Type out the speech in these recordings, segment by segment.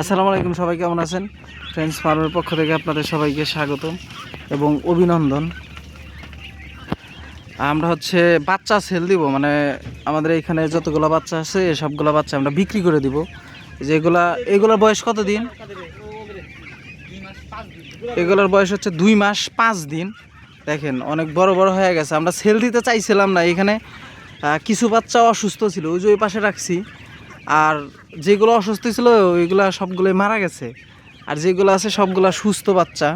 আসসালামু আলাইকুম, সবাই কেমন আছেন? ফ্রেন্ডস ফার্মের পক্ষ থেকে আপনাদের সবাইকে স্বাগতম এবং অভিনন্দন। আমরা হচ্ছে বাচ্চা সেল দিব মানে আমাদের এখানে যতগুলো বাচ্চা আছে সবগুলো বাচ্চা আমরা বিক্রি করে দিব। যেগুলা এগুলোর বয়স কত দিন? এগুলোর বয়স হচ্ছে দুই মাস পাঁচ দিন। দেখেন, অনেক বড় বড় হয়ে গেছে। আমরা সেল দিতে চাইছিলাম না, এখানে কিছু বাচ্চা অসুস্থ ছিল, ওই যে ওই পাশে রাখছি। আর যেগুলো অসুস্থ ছিল, ওইগুলা সবগুলোই মারা গেছে। আর যেগুলো আছে, সবগুলা সুস্থ বাচ্চা।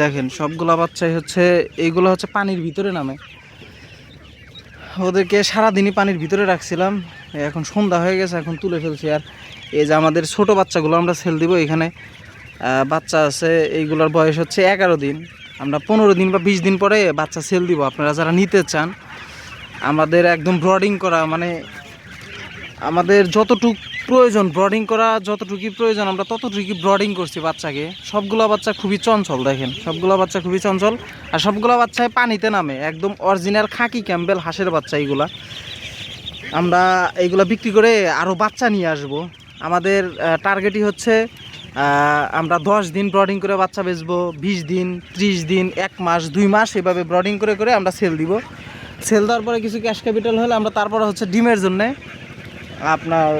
দেখেন, সবগুলা বাচ্চাই হচ্ছে এইগুলো হচ্ছে পানির ভিতরে নামে। ওদেরকে সারাদিনই পানির ভিতরে রাখছিলাম। এখন সন্ধ্যা হয়ে গেছে, এখন তুলে ফেলছি। আর এই যে আমাদের ছোট বাচ্চাগুলো, আমরা সেল দিব এখানে। বাচ্চা আছে, এইগুলোর বয়স হচ্ছে এগারো দিন। আমরা পনেরো দিন বা বিশ দিন পরে বাচ্চা সেল দিব। আপনারা যারা নিতে চান, আমাদের একদম ব্রডিং করা মানে আমাদের যতটুক প্রয়োজন ব্রডিং করা, যতটুকুই প্রয়োজন, আমরা ততটুকুই ব্রডিং করছি বাচ্চাকে। সবগুলো বাচ্চা খুবই চঞ্চল, দেখেন। সবগুলো বাচ্চা খুবই চঞ্চল। আর সবগুলো বাচ্চায় পানিতে নামে, একদম অরিজিনাল খাকি ক্যাম্বেল, হাঁসের বাচ্চা এইগুলা। আমরা এইগুলা বিক্রি করে আরও বাচ্চা নিয়ে আসব। আমাদের টার্গেটই হচ্ছে আমরা দশ দিন ব্রডিং করে বাচ্চা বেচবো, বিশ দিন, ত্রিশ দিন, এক মাস, দুই মাস, এভাবে ব্রডিং করে করে আমরা সেল দিব। সেল দেওয়ার পরে কিছু ক্যাশ ক্যাপিটাল হলে আমরা তারপরে হচ্ছে ডিমের জন্যে আপনার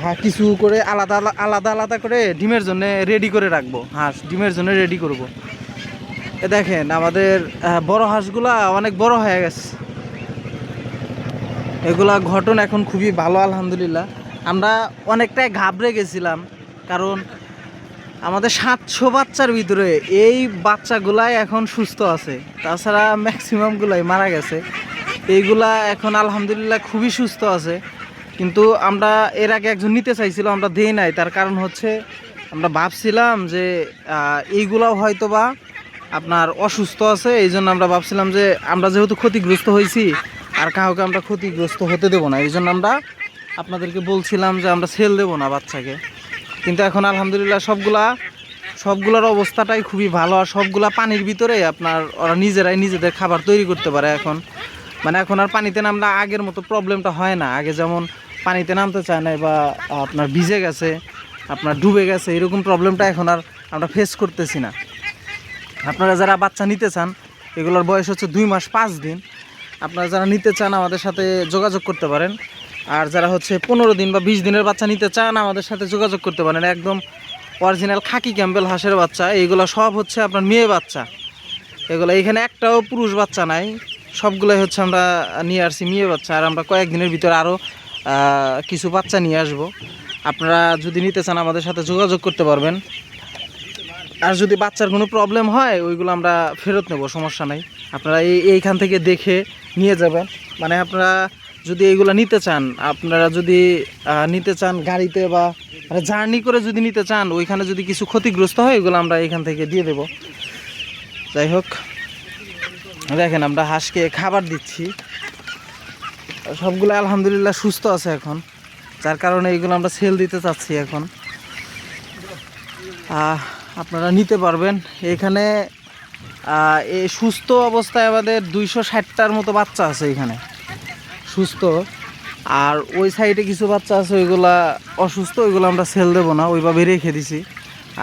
হ্যাঁ, কিছু করে আলাদা আলাদা আলাদা করে ডিমের জন্য রেডি করে রাখব। হাঁস ডিমের জন্য রেডি করব। এ দেখেন আমাদের বড় হাঁসগুলা অনেক বড় হয়ে গেছে। এগুলা ঘটন এখন খুবই ভালো আলহামদুলিল্লাহ। আমরা অনেকটাই ঘাবড়ে গেছিলাম কারণ আমাদের সাতশো বাচ্চার ভিতরে এই বাচ্চাগুলাই এখন সুস্থ আছে। তাছাড়া ম্যাক্সিমামগুলাই মারা গেছে। এইগুলা এখন আলহামদুলিল্লাহ খুবই সুস্থ আছে। কিন্তু আমরা এর আগে একজন নিতে চাইছিল, আমরা দেই নাই। তার কারণ হচ্ছে আমরা ভাবছিলাম যে এইগুলাও হয়তো বা আপনার অসুস্থ আছে এই জন্য আমরা ভাবছিলাম যে, আমরা যেহেতু ক্ষতিগ্রস্ত হয়েছি, আর কাউকে আমরা ক্ষতিগ্রস্ত হতে দেবো না। এই জন্য আমরা আপনাদেরকে বলছিলাম যে, আমরা সেল দেবো না বাচ্চাকে। কিন্তু এখন আলহামদুলিল্লাহ সবগুলা, সবগুলোর অবস্থাটাই খুবই ভালো, আর সবগুলা পানির ভিতরে আপনার ওরা নিজেরাই নিজেদের খাবার তৈরি করতে পারে এখন। মানে এখন আর পানিতে নামলে আগের মতো প্রবলেমটা হয় না। আগে যেমন পানিতে নামতে চায় না বা আপনার ভিজে গেছে, আপনার ডুবে গেছে, এরকম প্রবলেমটা এখন আর আমরা ফেস করতেছি না। আপনারা যারা বাচ্চা নিতে চান, এগুলোর বয়স হচ্ছে দুই মাস পাঁচ দিন, আপনারা যারা নিতে চান আমাদের সাথে যোগাযোগ করতে পারেন। আর যারা হচ্ছে পনেরো দিন বা বিশ দিনের বাচ্চা নিতে চান, আমাদের সাথে যোগাযোগ করতে পারেন। একদম অরিজিনাল খাকি ক্যাম্বেল হাঁসের বাচ্চা এইগুলো সব হচ্ছে আপনার মেয়ে বাচ্চা। এগুলো এখানে একটাও পুরুষ বাচ্চা নাই। সবগুলোই হচ্ছে আমরা নিয়ে আসছি মেয়ে বাচ্চা আর আমরা কয়েকদিনের ভিতরে আরও কিছু বাচ্চা নিয়ে আসব। আপনারা যদি নিতে চান আমাদের সাথে যোগাযোগ করতে পারবেন। আর যদি বাচ্চার কোনো প্রবলেম হয়, ওইগুলো আমরা ফেরত নেব, সমস্যা নাই। আপনারা এই, এইখান থেকে দেখে নিয়ে যাবেন। মানে আপনারা যদি এইগুলো নিতে চান, আপনারা যদি নিতে চান গাড়িতে বা জার্নি করে যদি নিতে চান, ওইখানে যদি কিছু ক্ষতিগ্রস্ত হয়, ওইগুলো আমরা এখান থেকে দিয়ে দেব। যাই হোক। দেখেন আমরা হাঁসকে খাবার দিচ্ছি। সবগুলো আলহামদুলিল্লাহ সুস্থ আছে এখন। যার কারণে এইগুলো আমরা সেল দিতে চাচ্ছি এখন। আপনারা নিতে পারবেন। এখানে এই সুস্থ অবস্থায় আমাদের দুইশো ষাটটার মতো বাচ্চা আছে এখানে। সুস্থ। আর ওই সাইডে কিছু বাচ্চা আছে, ওইগুলা অসুস্থ, ওইগুলো আমরা সেল দেবো না। ওইভাবে রেখে দিছি।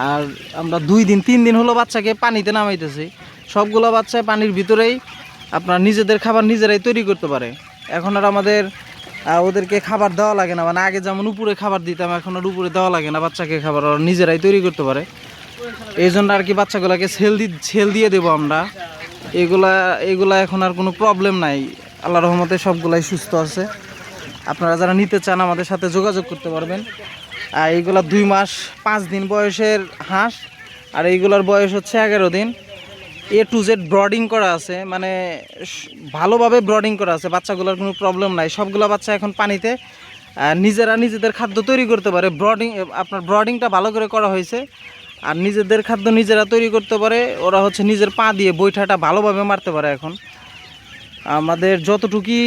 আর আমরা দুই দিন, তিন দিন হলো বাচ্চাকে পানিতে নামাইতেছি। সবগুলো বাচ্চায় পানির ভিতরেই আপনার নিজেদের খাবার নিজেরাই তৈরি করতে পারে। এখন আর আমাদের ওদেরকে খাবার দেওয়া লাগে না। মানে আগে যেমন উপরে খাবার দিতাম, এখন আর উপরে দেওয়া লাগে না বাচ্চাকে খাবার, ওরা নিজেরাই তৈরি করতে পারে। এই জন্য আর কি বাচ্চাগুলোকে সেল দি সেল দিয়ে দেবো আমরা। এগুলা এগুলা এখন আর কোনো প্রবলেম নাই। আল্লাহ রহমতে সবগুলাই সুস্থ আছে। আপনারা যারা নিতে চান আমাদের সাথে যোগাযোগ করতে পারবেন। আর এইগুলা দুই মাস, পাঁচ দিন বয়সের হাঁস। আর এইগুলার বয়স হচ্ছে এগারো দিন। এ টু জেড ব্রডিং করা আছে মানে ভালোভাবে ব্রডিং করা আছে, বাচ্চাগুলোর কোনো প্রবলেম নাই। সবগুলো বাচ্চা এখন পানিতে নিজেরা নিজেদের খাদ্য তৈরি করতে পারে। ব্রডিং আপনার ব্রডিংটা ভালো করে করা হয়েছে, আর নিজেদের খাদ্য নিজেরা তৈরি করতে পারে। ওরা হচ্ছে নিজের পা দিয়ে বৈঠাটা ভালোভাবে মারতে পারে এখন। আমাদের যতটুকুই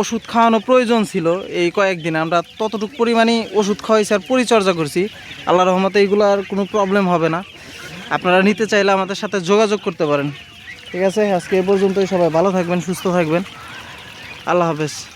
ওষুধ খাওয়ানো প্রয়োজন ছিল এই কয়েকদিন, আমরা ততটুকু পরিমাণে ওষুধ খাওয়াইছি আর পরিচর্যা করছি। আল্লাহ রহমতে এগুলো আর কোনো প্রবলেম হবে না। আপনারা নিতে চাইলে আমাদের সাথে যোগাযোগ করতে পারেন। ঠিক আছে? আজকে এ পর্যন্তই সবাই ভালো থাকবেন, সুস্থ থাকবেন। আল্লাহ হাফেজ।